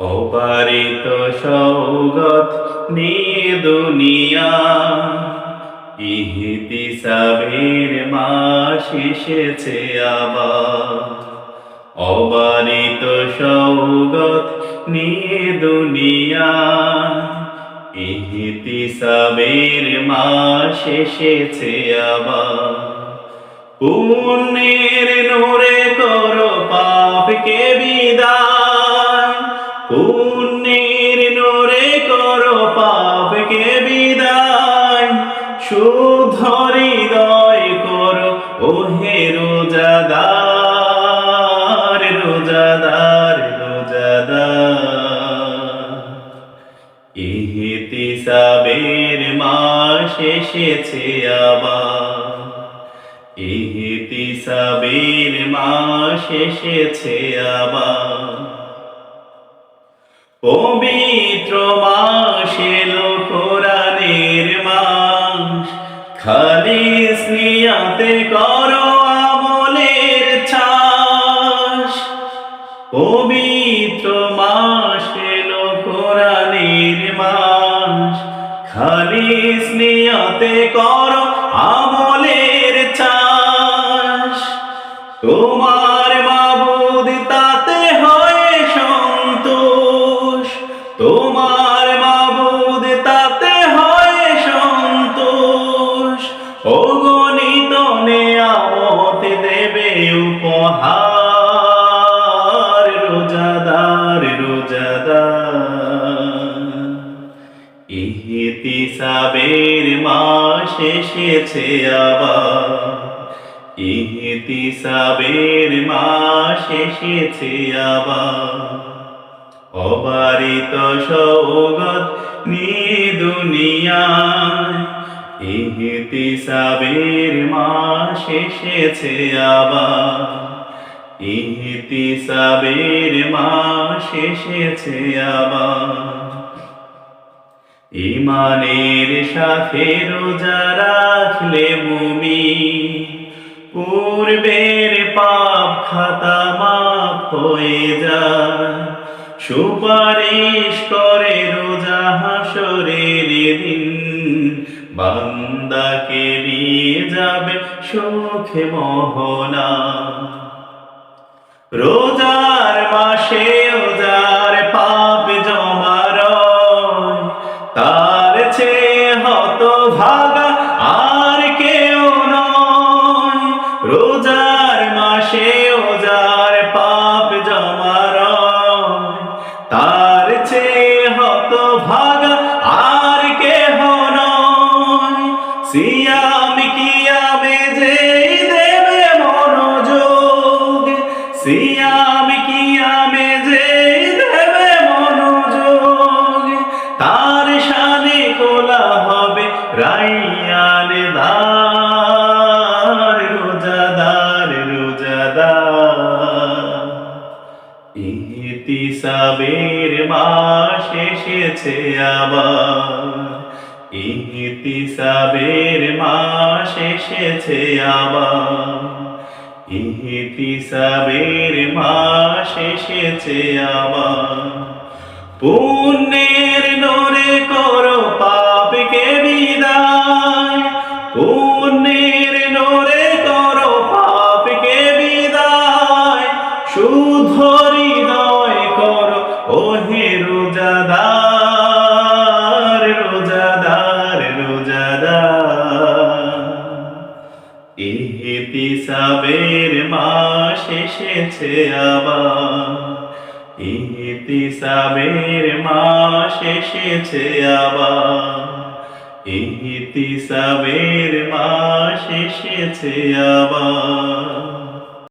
অপারিত সৌগত নিয়ে দুনিয়া ইহিতি সাবের মাস এসেছে আবার। সৌগত নিয়ে দুনিয়া ইহিতি সাবের মাস এসেছে আবার। পুণ্যের শুদ্ধ হৃদয় করো, ওহে রোজাদার রোজাদার রোজাদার। ইহিতি সাবের মাস এসেছে আবার। ইহিতি সাবের মাস এসেছে আবার। খালিস নিয়াতে করো আমলের ছাস পবিত্র মাস এলো কোরআনের মাস। খালিস নিয়তে করো আমলের চাষ। তোমার মাবুদ তাতে হয় সন্তোষ। তোমার উপহার, রোজাদার রোজাদার। ইহিতি সাবের মাস এসেছে আবার। ইহিতি সাবের মাস এসেছে আবার। অবারিত সৌগত নিয়ে দুনিয়ায়। ইহিতি সাবের মাস এসেছে আবার। ইহিতি সাবের মাস এসেছে আবার। ইমানের সাথে রোজা রাখলে মুমি পূর্বের পাপ খাতা মাপ হয়ে যায়। সুপারিশ করে রোজা হাসরের দিন বান্দাকে নিয়ে যাবে সুখে মোহনা। রোজার মাসে ওজার পাপ জমার। তার চেয়ে হত ভাগা সিয়াম কিয়ামে যেই দেবে মনোযোগ, তার শানে খোলা হবে রাইয়ান দার, রোজাদার রোজাদার। ইহিতি সাবের মাস এসেছে আবার। ইহিতি সাবের মাস এসেছে আবার। ইহিতি সাবের মাস এসেছে আবার পুণ্যের সাবের মাস এসেছে আবার। ইতিসাবের মাস এসেছে আবার। ইতিসাবের মাস এসেছে আবার।